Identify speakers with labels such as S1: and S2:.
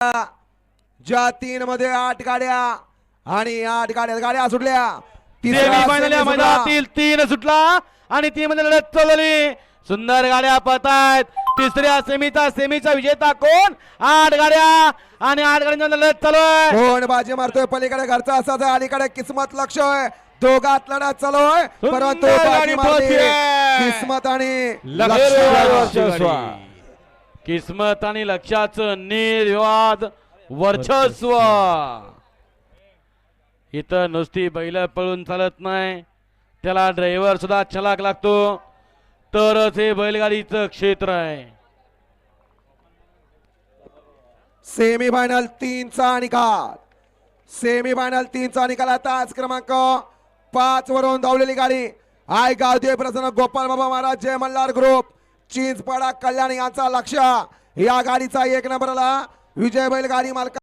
S1: ज्या तीन मध्ये आठ गाड्या आणि आठ गाड्या गाड्या सुटल्या.
S2: मैदानातील तीन सुटला आणि ती मध्ये लढत चालवली सुंदर गाड्या पळतायत. तिसऱ्या सेमीचा सेमीचा विजेता कोण आठ गाड्या आणि आठ गाड्यांच्या लढत चालू आहे.
S1: कोण बाजी मारतोय? पलीकडे घरचा असाच आहे, अलीकडे किस्मत लक्ष आहे. दोघात लढत चालू आहे. परंतु. किस्मत आणि
S2: लक्ष. किस्मत आणि लक्षाचं निर्वाद वर्चस्व. इथं नुसती बैल पळून चालत नाही. त्याला ड्रायव्हर सुद्धा छलाक लागतो. तरच हे बैलगाडीचं क्षेत्र आहे.
S1: सेमी फायनल तीनचा निकाल. सेमी फायनल तीनचा निकाल आता आज क्रमांक पाच वरून धावलेली गाडी. आय गावदेव प्रसन्न गोपाल बाबा महाराज जय मल्हार ग्रुप चिंचपाडा कल्याण यांचा लक्ष. या गाडीचा एक नंबरला विजय बैल गाडी मालक